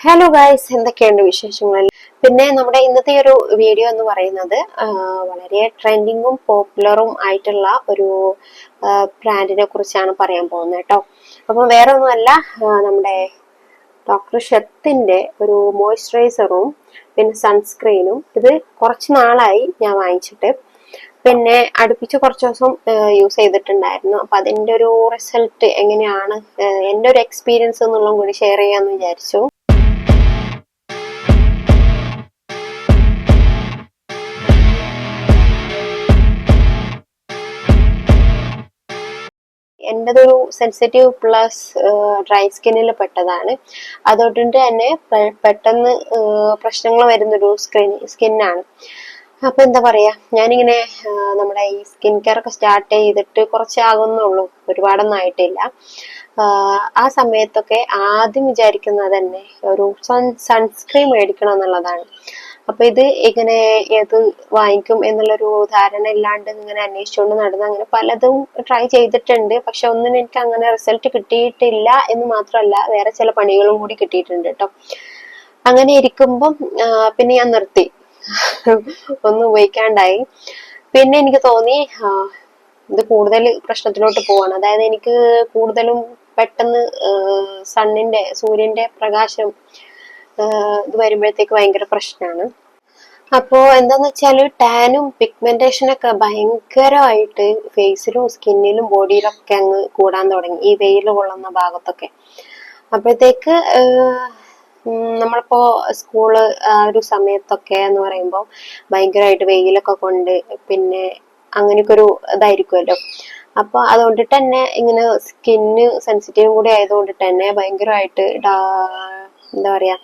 Hello guys എന്തൊക്കെയുണ്ട് വിശേഷങ്ങൾ? പിന്നെ നമ്മുടെ ഇന്നത്തെ ഒരു വീഡിയോ എന്ന് പറയുന്നത് വളരെ ട്രെൻഡിങ്ങും പോപ്പുലറും ആയിട്ടുള്ള ഒരു ബ്രാൻഡിനെ കുറിച്ചാണ് പറയാൻ പോകുന്നത് കേട്ടോ. അപ്പം വേറെ ഒന്നുമല്ല നമ്മുടെ ഡോക്ടർ ഷെത്തിന്റെ ഒരു മോയ്സ്ചറൈസറും പിന്നെ സൺസ്ക്രീനും ഇത് കുറച്ച് നാളായി ഞാൻ വാങ്ങിച്ചിട്ട് പിന്നെ അടുപ്പിച്ച് കുറച്ച് ദിവസം യൂസ് ചെയ്തിട്ടുണ്ടായിരുന്നു. അപ്പൊ അതിന്റെ ഒരു റിസൾട്ട് എങ്ങനെയാണ് എന്റെ ഒരു എക്സ്പീരിയൻസ് എന്നുള്ളതും കൂടി ഷെയർ ചെയ്യാമെന്ന് വിചാരിച്ചു. എന്റെതൊരു സെൻസിറ്റീവ് പ്ലസ് ഡ്രൈ സ്കിന്നിൽ പെട്ടതാണ്. അതുകൊണ്ട് തന്നെ പെട്ടെന്ന് പ്രശ്നങ്ങൾ വരുന്നൊരു സ്കിൻ സ്കിന്നാണ് അപ്പോൾ എന്താ പറയാ ഞാനിങ്ങനെ നമ്മുടെ ഈ സ്കിൻ കെയർ ഒക്കെ സ്റ്റാർട്ട് ചെയ്തിട്ട് കുറച്ചാകുന്നുള്ളൂ. ഒരുപാടൊന്നും ആയിട്ടില്ല. ആ സമയത്തൊക്കെ ആദ്യം വിചാരിക്കുന്നത് തന്നെ ഒരു സൺ സൺസ്ക്രീൻ മേടിക്കണം എന്നുള്ളതാണ്. അപ്പൊ ഇത് എങ്ങനെ ഏത് വാങ്ങിക്കും എന്നുള്ളൊരു ധാരണ ഇല്ലാണ്ട് ഇങ്ങനെ അന്വേഷിച്ചുകൊണ്ട് നടന്ന് അങ്ങനെ പലതും ട്രൈ ചെയ്തിട്ടുണ്ട്. പക്ഷെ ഒന്നിനും എനിക്ക് അങ്ങനെ റിസൾട്ട് കിട്ടിയിട്ടില്ല എന്ന് മാത്രമല്ല വേറെ ചില പണികളും കൂടി കിട്ടിയിട്ടുണ്ട് കേട്ടോ അങ്ങനെ ഇരിക്കുമ്പം പിന്നെ ഞാൻ നിർത്തി. ഒന്നും ഉപയോഗിക്കാണ്ടായി. പിന്നെ എനിക്ക് തോന്നി ഇത് കൂടുതൽ പ്രശ്നത്തിലോട്ട് പോവാണ്. അതായത് എനിക്ക് കൂടുതലും പെട്ടെന്ന് സണ്ണിന്റെ സൂര്യന്റെ പ്രകാശം ഇത് വരുമ്പോഴത്തേക്ക് ഭയങ്കര പ്രശ്നമാണ് അപ്പോൾ എന്താന്ന് വെച്ചാൽ ടാനും പിഗ്മെന്റേഷനൊക്കെ ഭയങ്കരമായിട്ട് ഫേസിലും സ്കിന്നിലും ബോഡിയിലൊക്കെ അങ്ങ് കൂടാൻ തുടങ്ങി ഈ വെയിൽ കൊള്ളുന്ന ഭാഗത്തൊക്കെ. അപ്പോഴത്തേക്ക് നമ്മളിപ്പോ സ്കൂൾ ആ ഒരു സമയത്തൊക്കെ എന്ന് പറയുമ്പോൾ ഭയങ്കരമായിട്ട് വെയിലൊക്കെ കൊണ്ട് പിന്നെ അങ്ങനെയൊക്കെ ഒരു ഇതായിരിക്കുമല്ലോ അപ്പൊ അതുകൊണ്ട് തന്നെ ഇങ്ങനെ സ്കിന്ന് സെൻസിറ്റീവ് കൂടി ആയതുകൊണ്ട് തന്നെ ഭയങ്കരമായിട്ട് എന്താ പറയാ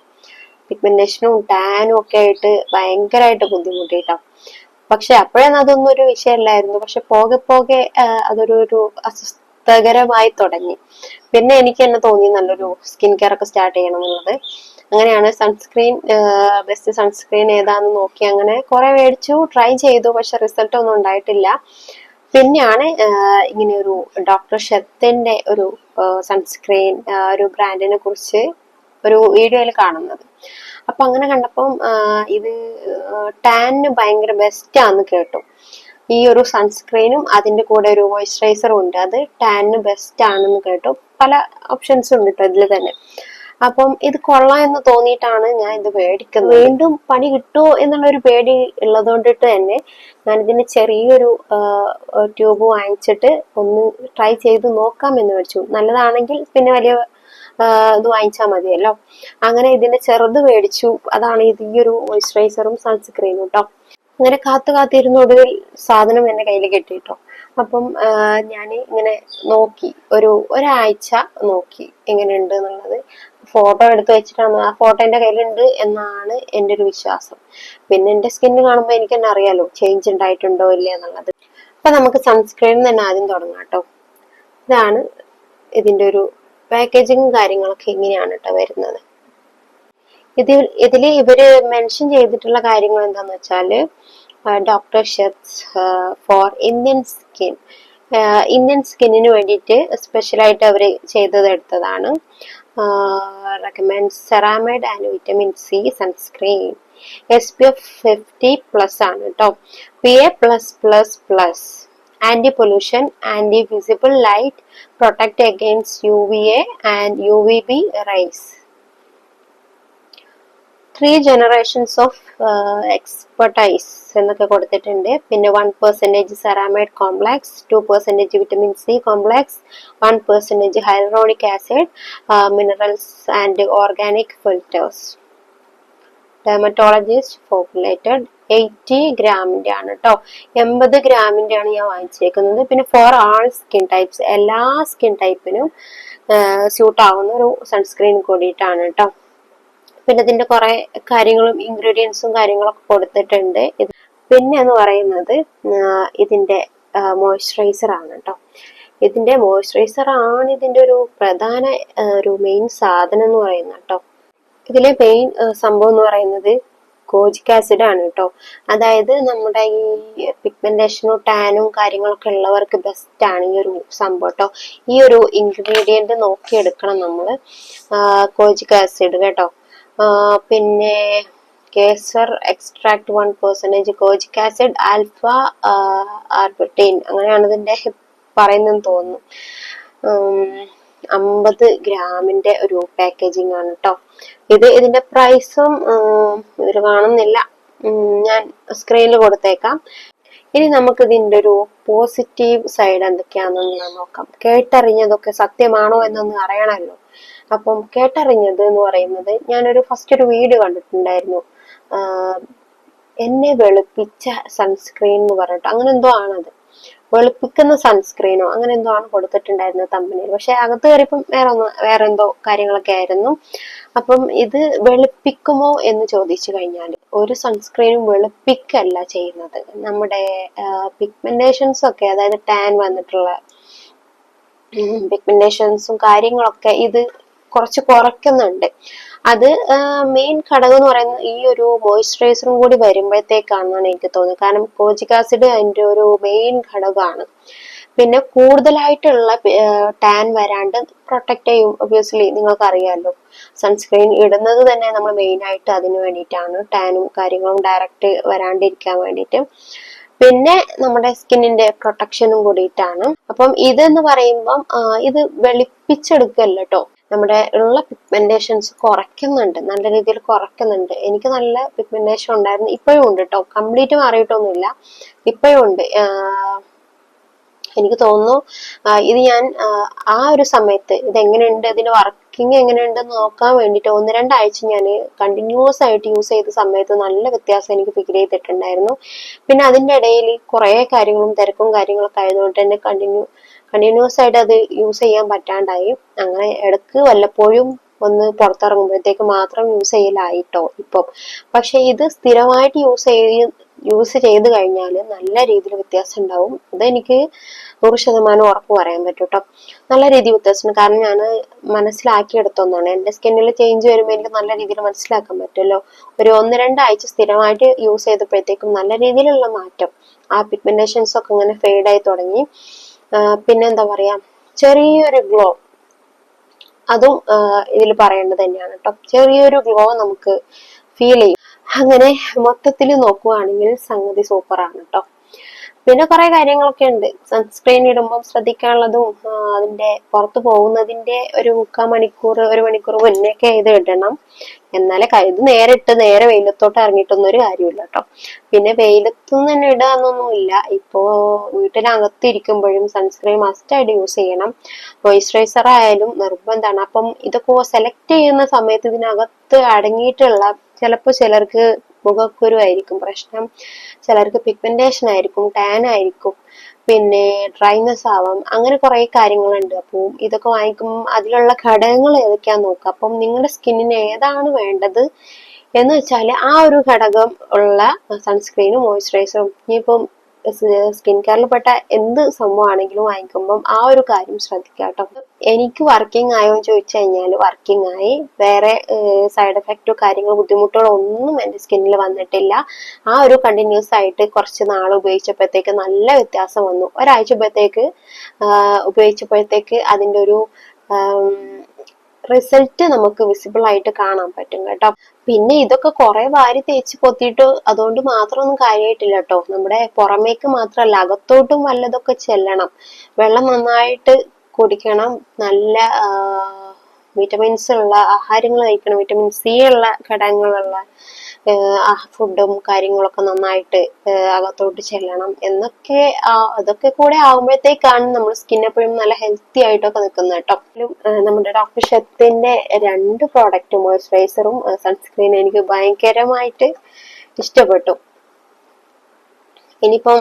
പിഗ്മെന്റേഷനും ടാനും ഒക്കെ ആയിട്ട് ഭയങ്കരമായിട്ട് ബുദ്ധിമുട്ടിട്ടോ. പക്ഷെ അപ്പോഴൊന്നും അതൊന്നും ഒരു വിഷയമല്ലായിരുന്നു പക്ഷെ പോകെ പോകെ അതൊരു ഒരു അസ്വസ്ഥകരമായി തുടങ്ങി. പിന്നെ എനിക്ക് തന്നെ തോന്നി നല്ലൊരു സ്കിൻ കെയർ ഒക്കെ സ്റ്റാർട്ട് ചെയ്യണം എന്നുള്ളത്. അങ്ങനെയാണ് സൺസ്ക്രീൻ ബെസ്റ്റ് സൺസ്ക്രീൻ ഏതാന്ന് നോക്കി അങ്ങനെ കുറെ മേടിച്ചു ട്രൈ ചെയ്തു പക്ഷെ റിസൾട്ട് ഒന്നും ഉണ്ടായിട്ടില്ല. പിന്നെയാണ് ഇങ്ങനെ ഒരു ഡോക്ടർ ഷെത്തിന്റെ ഒരു സൺസ്ക്രീൻ ഒരു ബ്രാൻഡിനെ കുറിച്ച് ഒരു വീഡിയോയിൽ കാണുന്നത്. അപ്പൊ അങ്ങനെ കണ്ടപ്പം ഇത് ടാനിന് ഭയങ്കര ബെസ്റ്റ് ആന്ന് കേട്ടു. ഈ ഒരു സൺസ്ക്രീനും അതിന്റെ കൂടെ ഒരു മോയ്സ്ചറൈസറും ഉണ്ട്. അത് ടാനിന് ബെസ്റ്റ് ആണെന്ന് കേട്ടു. പല ഓപ്ഷൻസ് ഉണ്ട് കേട്ടോ ഇതിൽ തന്നെ. അപ്പം ഇത് കൊള്ളാം എന്ന് തോന്നിയിട്ടാണ് ഞാൻ ഇത് മേടിക്കുന്നത്. വീണ്ടും പണി കിട്ടുമോ എന്നുള്ള ഒരു പേടി ഉള്ളത് കൊണ്ടിട്ട് തന്നെ ഞാൻ ഇതിന് ചെറിയൊരു ട്യൂബ് വാങ്ങിച്ചിട്ട് ഒന്ന് ട്രൈ ചെയ്ത് നോക്കാം എന്ന് വെച്ചു നല്ലതാണെങ്കിൽ പിന്നെ വലിയ ഇത് വാങ്ങിച്ചാൽ മതിയല്ലോ. അങ്ങനെ ഇതിന്റെ ചെറുത് മേടിച്ചു. അതാണ് ഇത് ഈ ഒരു മോയ്സ്ചറൈസറും സൺസ്ക്രീനും കേട്ടോ അങ്ങനെ കാത്തു കാത്തിരുന്ന ഒടുവിൽ സാധനം എന്റെ കയ്യിൽ കിട്ടിട്ടോ. അപ്പം ഞാൻ ഇങ്ങനെ നോക്കി. ഒരു ഒരാഴ്ച നോക്കി എങ്ങനെയുണ്ട് എന്നുള്ളത്. ഫോട്ടോ എടുത്ത് വെച്ചിട്ടാണ്. ആ ഫോട്ടോ എന്റെ കയ്യിലുണ്ട് എന്നാണ് എന്റെ ഒരു വിശ്വാസം. പിന്നെ എന്റെ സ്കിന്ന് കാണുമ്പോൾ എനിക്ക് തന്നെ അറിയാലോ ചേഞ്ച് ഉണ്ടായിട്ടുണ്ടോ ഇല്ല എന്നുള്ളത്. അപ്പൊ നമുക്ക് സൺസ്ക്രീൻ തന്നെ ആദ്യം തുടങ്ങാം കേട്ടോ ഇതാണ് ഇതിന്റെ ഒരു പാക്കേജിങ് കാര്യങ്ങളൊക്കെ ഇങ്ങനെയാണ് കേട്ടോ വരുന്നത്. ഇതിൽ ഇതിൽ ഇവർ മെൻഷൻ ചെയ്തിട്ടുള്ള കാര്യങ്ങൾ എന്താന്ന് വെച്ചാൽ doctor Sheth's for Indian skin Indian സ്കിന്നിന് വേണ്ടിയിട്ട് സ്പെഷ്യലായിട്ട് അവർ ചെയ്തത് എടുത്തതാണ്. Recommend ceramide and vitamin C sunscreen S P F fifty plus ആണ് കേട്ടോ P A plus plus plus against U V A and U V B rise three generations of expertise എന്നൊക്കെ കൊടുത്തിട്ടുണ്ട്. പിന്നെ one percentage ceramide complex two percentage vitamin C complex one percentage hyaluronic acid minerals and organic filters dermatologist populated eighty ഗ്രാമിന്റെ ആണ് കേട്ടോ എൺപത് ഗ്രാമിന്റെ ആണ് ഞാൻ വാങ്ങിച്ചേക്കുന്നത്. പിന്നെ ഫോർ ആൾ സ്കിൻ ടൈപ്സ് എല്ലാ സ്കിൻ ടൈപ്പിനും സ്യൂട്ട് ആവുന്ന ഒരു സൺസ്ക്രീൻ കൂടിയിട്ടാണ് കേട്ടോ പിന്നെ ഇതിന്റെ കുറെ കാര്യങ്ങളും ഇൻഗ്രീഡിയൻസും കാര്യങ്ങളൊക്കെ കൊടുത്തിട്ടുണ്ട്. പിന്നെ എന്ന് പറയുന്നത് ഇതിന്റെ മോയ്സ്ചറൈസർ ആണ് കേട്ടോ ഇതിന്റെ മോയ്സ്ചറൈസർ ആണ് ഇതിന്റെ ഒരു പ്രധാന ഒരു മെയിൻ സാധനം എന്ന് പറയുന്നത് കേട്ടോ ഇതിലെ മെയിൻ സംഭവം എന്ന് പറയുന്നത് കോജിക് ആസിഡ് ആണ് കേട്ടോ. അതായത് നമ്മുടെ ഈ പിഗ്മെന്റേഷനും ടാനും കാര്യങ്ങളൊക്കെ ഉള്ളവർക്ക് ബെസ്റ്റ് ആണ് ഈ ഒരു സംഭവം കേട്ടോ. ഈ ഒരു ഇൻഗ്രീഡിയന്റ് നോക്കിയെടുക്കണം നമ്മൾ കോജിക് ആസിഡ് കേട്ടോ. പിന്നെ kesar extract one percentage kojic acid alpha arbutin അങ്ങനെയാണ് ഇതിന്റെ പറയുന്നതെന്ന് തോന്നുന്നു. അമ്പത് ഗ്രാമിന്റെ ഒരു പാക്കേജിംഗ് ആണ് കേട്ടോ ഇത് ഇതിന്റെ പ്രൈസും ഇതിൽ കാണുന്നില്ല ഞാൻ സ്ക്രീനിൽ കൊടുത്തേക്കാം. ഇനി നമുക്ക് ഇതിന്റെ ഒരു പോസിറ്റീവ് സൈഡ് എന്തൊക്കെയാണെന്ന് നോക്കാം. കേട്ടറിഞ്ഞതൊക്കെ സത്യമാണോ എന്നൊന്ന് അറിയണമല്ലോ അപ്പം കേട്ടറിഞ്ഞത് എന്ന് പറയുന്നത് ഞാനൊരു ഫസ്റ്റ് ഒരു വീഡിയോ കണ്ടിട്ടുണ്ടായിരുന്നു. എന്നെ വെളുപ്പിച്ച സൺസ്ക്രീൻ എന്ന് പറഞ്ഞിട്ട്. അങ്ങനെ എന്തോ ആണത്. വെളുപ്പിക്കുന്ന സൺസ്ക്രീനോ അങ്ങനെ എന്തോ ആണ് കൊടുത്തിട്ടുണ്ടായിരുന്നത് തമ്പനിയിൽ പക്ഷെ അകത്ത് കയറിയപ്പം വേറെ ഒന്ന് വേറെ എന്തോ കാര്യങ്ങളൊക്കെ ആയിരുന്നു. അപ്പം ഇത് വെളുപ്പിക്കുമോ എന്ന് ചോദിച്ചു കഴിഞ്ഞാൽ ഒരു സൺസ്ക്രീനും വെളുപ്പിക്കല്ല ചെയ്യുന്നത്. നമ്മുടെ പിഗ്മെന്റേഷൻസ് ഒക്കെ അതായത് ടാൻ വന്നിട്ടുള്ള പിഗ്മെന്റേഷൻസും കാര്യങ്ങളൊക്കെ ഇത് കുറച്ച് കുറയ്ക്കുന്നുണ്ട്. അത് മെയിൻ ഘടകം എന്ന് പറയുന്നത് ഈ ഒരു മോയ്സ്ചറൈസറും കൂടി വരുമ്പോഴത്തേക്കാണെന്നാണ് എനിക്ക് തോന്നുന്നത്. കാരണം കോജിക് ആസിഡ് അതിന്റെ ഒരു മെയിൻ ഘടകമാണ്. പിന്നെ കൂടുതലായിട്ടുള്ള ടാൻ വരാണ്ട് പ്രൊട്ടക്ട് ചെയ്യും. ഒബിയസ്ലി നിങ്ങൾക്ക് അറിയാമല്ലോ സൺസ്ക്രീൻ ഇടുന്നത് തന്നെ നമ്മൾ മെയിൻ ആയിട്ട് അതിന് വേണ്ടിയിട്ടാണ്. ടാനും കാര്യങ്ങളും ഡയറക്റ്റ് വരാണ്ടിരിക്കാൻ വേണ്ടിയിട്ട്. പിന്നെ നമ്മുടെ സ്കിന്നിന്റെ പ്രൊട്ടക്ഷനും കൂടിയിട്ടാണ്. അപ്പം ഇതെന്ന് പറയുമ്പം ഇത് വെളുപ്പിച്ചെടുക്കല്ല നമ്മുടെ ഉള്ള പിഗ്മെന്റേഷൻസ് കുറയ്ക്കുന്നുണ്ട്. നല്ല രീതിയിൽ കുറയ്ക്കുന്നുണ്ട്. എനിക്ക് നല്ല പിഗ്മെന്റേഷൻ ഉണ്ടായിരുന്നു. ഇപ്പോഴും ഉണ്ട് കേട്ടോ കംപ്ലീറ്റ് മാറിയിട്ടൊന്നുമില്ല. ഇപ്പോഴും ഉണ്ട്. എനിക്ക് തോന്നുന്നു ഇത് ഞാൻ ആ ഒരു സമയത്ത് ഇത് എങ്ങനെയുണ്ട് ഇതിന്റെ വർക്കിംഗ് എങ്ങനെയുണ്ട് നോക്കാൻ വേണ്ടിയിട്ട് ഒന്ന് രണ്ടാഴ്ച ഞാൻ കണ്ടിന്യൂസ് ആയിട്ട് യൂസ് ചെയ്ത സമയത്ത് നല്ല വ്യത്യാസം എനിക്ക് ഫിഗർ ചെയ്തിട്ടുണ്ടായിരുന്നു. പിന്നെ അതിന്റെ ഇടയിൽ കുറേ കാര്യങ്ങളും തിരക്കും കാര്യങ്ങളൊക്കെ ആയതുകൊണ്ട് തന്നെ കണ്ടിന്യൂ കണ്ടിന്യൂസ് ആയിട്ട് അത് യൂസ് ചെയ്യാൻ പറ്റാണ്ടായി. അങ്ങനെ ഇടയ്ക്ക് വല്ലപ്പോഴും ഒന്ന് പുറത്തിറങ്ങുമ്പോഴത്തേക്ക് മാത്രം യൂസ് ചെയ്യലായിട്ടോ ഇപ്പം. പക്ഷെ ഇത് സ്ഥിരമായിട്ട് യൂസ് ചെയ്ത് യൂസ് ചെയ്ത് കഴിഞ്ഞാൽ നല്ല രീതിയിൽ വ്യത്യാസം ഉണ്ടാവും. അതെനിക്ക് നൂറ് ശതമാനം ഉറപ്പ് പറയാൻ പറ്റും കേട്ടോ നല്ല രീതിയിൽ വ്യത്യാസമുണ്ട്. കാരണം ഞാൻ മനസ്സിലാക്കിയെടുത്തൊന്നാണ് എന്റെ സ്കിന്നിൽ ചേഞ്ച് വരുമ്പോൾ എനിക്ക് നല്ല രീതിയിൽ മനസ്സിലാക്കാൻ പറ്റുമല്ലോ. ഒരു ഒന്ന് രണ്ടാഴ്ച സ്ഥിരമായിട്ട് യൂസ് ചെയ്തപ്പോഴത്തേക്കും നല്ല രീതിയിലുള്ള മാറ്റം. ആ പിഗ്മെന്റേഷൻസ് ഒക്കെ ഇങ്ങനെ ഫെയ്ഡായി തുടങ്ങി. പിന്നെന്താ പറയാ? ചെറിയൊരു ഗ്ലോ അതും ഇതിൽ പറയേണ്ടത് തന്നെയാണ് കേട്ടോ ചെറിയൊരു ഗ്ലോ നമുക്ക് ഫീൽ ചെയ്യും. അങ്ങനെ മൊത്തത്തിൽ നോക്കുവാണെങ്കിൽ സംഗതി സൂപ്പറാണ് കേട്ടോ പിന്നെ കുറെ കാര്യങ്ങളൊക്കെ ഉണ്ട്. സൺസ്ക്രീൻ ഇടുമ്പോൾ ശ്രദ്ധിക്കാനുള്ളതും അതിന്റെ പുറത്തു പോകുന്നതിന്റെ ഒരു മുക്കാൽ മണിക്കൂർ ഒരു മണിക്കൂർ മുന്നേ മുന്നേക്കെ ഇത് ഇടണം. എന്നാലേ ഇത് നേരെ ഇട്ട് നേരെ വെയിലത്തോട്ട് ഇറങ്ങിയിട്ടൊന്നും ഒരു കാര്യമില്ല കേട്ടോ പിന്നെ വെയിലത്തു തന്നെ ഇടാന്നൊന്നുമില്ല ഇപ്പോ വീട്ടിനകത്തിരിക്കുമ്പോഴും സൺസ്ക്രീൻ മസ്റ്റ് ആയിട്ട് യൂസ് ചെയ്യണം. മോയിസ്ചറൈസർ ആയാലും നിർബന്ധമാണ് അപ്പം ഇതൊക്കെ സെലക്ട് ചെയ്യുന്ന സമയത്ത് ഇതിനകത്ത് അടങ്ങിയിട്ടുള്ള ചിലപ്പോൾ ചിലർക്ക് മുഖക്കുരു ആയിരിക്കും പ്രശ്നം. ചിലർക്ക് പിഗ്മെന്റേഷൻ ആയിരിക്കും ടാൻ ആയിരിക്കും പിന്നെ ഡ്രൈനെസ് ആവാം. അങ്ങനെ കുറെ കാര്യങ്ങളുണ്ട്. അപ്പോൾ ഇതൊക്കെ വാങ്ങിക്കുമ്പോൾ അതിലുള്ള ഘടകങ്ങൾ ഏതൊക്കെയാന്ന് നോക്കുക അപ്പം നിങ്ങളുടെ സ്കിന്നിന് ഏതാണ് വേണ്ടത് എന്ന് വെച്ചാൽ ആ ഒരു ഘടകം ഉള്ള സൺസ്ക്രീനും മോയ്സ്ചറൈസറും ഇനിയിപ്പം സ്കിൻ കെയറിൽ പെട്ട എന്ത് സംഭവമാണെങ്കിലും വാങ്ങിക്കുമ്പം ആ ഒരു കാര്യം ശ്രദ്ധിക്കുക കേട്ടോ എനിക്ക് വർക്കിംഗ് ആയോ എന്ന് ചോദിച്ചു കഴിഞ്ഞാൽ വർക്കിംഗ് ആയി. വേറെ സൈഡ് എഫക്റ്റോ കാര്യങ്ങളോ ബുദ്ധിമുട്ടുകളോ ഒന്നും എന്റെ സ്കിന്നിൽ വന്നിട്ടില്ല. ആ ഒരു കണ്ടിന്യൂസ് ആയിട്ട് കുറച്ച് നാൾ ഉപയോഗിച്ചപ്പോഴത്തേക്ക് നല്ല വ്യത്യാസം വന്നു. ഒരാഴ്ചപ്പോഴത്തേക്ക് ഉപയോഗിച്ചപ്പോഴത്തേക്ക് അതിന്റെ ഒരു റിസൾട്ട് നമുക്ക് വിസിബിൾ ആയിട്ട് കാണാൻ പറ്റും കേട്ടോ. പിന്നെ ഇതൊക്കെ കുറെ വാരി തേച്ച് പൊത്തിയിട്ട് അതുകൊണ്ട് മാത്രമൊന്നും കാര്യമായിട്ടില്ല കേട്ടോ. നമ്മുടെ പുറമേക്ക് മാത്രമല്ല അകത്തോട്ടും വല്ലതൊക്കെ ചെല്ലണം. വെള്ളം നന്നായിട്ട് കുടിക്കണം. നല്ല വിറ്റമിൻസ് ഉള്ള ആഹാരങ്ങൾ കഴിക്കണം. വിറ്റമിൻ സി ഉള്ള ഘടകങ്ങളുള്ള ഫുഡും കാര്യങ്ങളൊക്കെ നന്നായിട്ട് അകത്തോട്ട് ചെല്ലണം എന്നൊക്കെ അതൊക്കെ കൂടെ ആകുമ്പോഴത്തേക്കാണ് നമ്മൾ സ്കിൻ എപ്പോഴും നല്ല ഹെൽത്തി ആയിട്ടൊക്കെ നിൽക്കുന്നത് കേട്ടോ. നമ്മുടെ ഡോക്ടർ ഷെത്തിന്റെ രണ്ട് പ്രോഡക്റ്റ് മോയ്സ്ചറൈസറും സൺസ്ക്രീനും എനിക്ക് ഭയങ്കരമായിട്ട് ഇഷ്ടപ്പെട്ടു. ഇനിയിപ്പം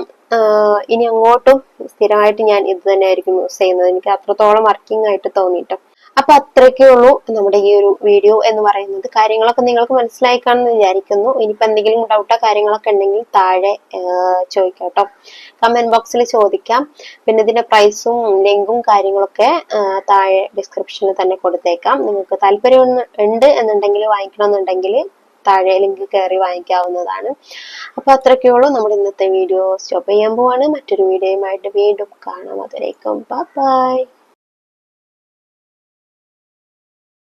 ഇനി അങ്ങോട്ടും സ്ഥിരമായിട്ട് ഞാൻ ഇത് തന്നെയായിരിക്കും യൂസ് ചെയ്യുന്നത്. എനിക്ക് അത്രത്തോളം വർക്കിംഗ് ആയിട്ട് തോന്നിട്ടോ അപ്പൊ അത്രയ്ക്കേ ഉള്ളൂ നമ്മുടെ ഈ ഒരു വീഡിയോ എന്ന് പറയുന്നത്. കാര്യങ്ങളൊക്കെ നിങ്ങൾക്ക് മനസ്സിലായി കാണുമെന്ന് വിചാരിക്കുന്നു. ഇനിയിപ്പോ എന്തെങ്കിലും ഡൗട്ടോ കാര്യങ്ങളൊക്കെ ഉണ്ടെങ്കിൽ താഴെ ചോദിക്കാം കേട്ടോ കമന്റ് ബോക്സിൽ ചോദിക്കാം. പിന്നെ ഇതിന്റെ പ്രൈസും ലിങ്കും കാര്യങ്ങളൊക്കെ താഴെ ഡിസ്ക്രിപ്ഷനിൽ തന്നെ കൊടുത്തേക്കാം. നിങ്ങൾക്ക് താല്പര്യം ഉണ്ട് എന്നുണ്ടെങ്കിൽ വാങ്ങിക്കണമെന്നുണ്ടെങ്കിൽ താഴെ ലിങ്ക് കയറി വാങ്ങിക്കാവുന്നതാണ്. അപ്പൊ അത്രയ്ക്കുള്ളൂ നമ്മുടെ ഇന്നത്തെ വീഡിയോ സ്റ്റോപ്പ് ചെയ്യാൻ പോവാണ്. മറ്റൊരു വീഡിയോയുമായിട്ട് വീണ്ടും കാണാം. അതിലേക്കും ബൈ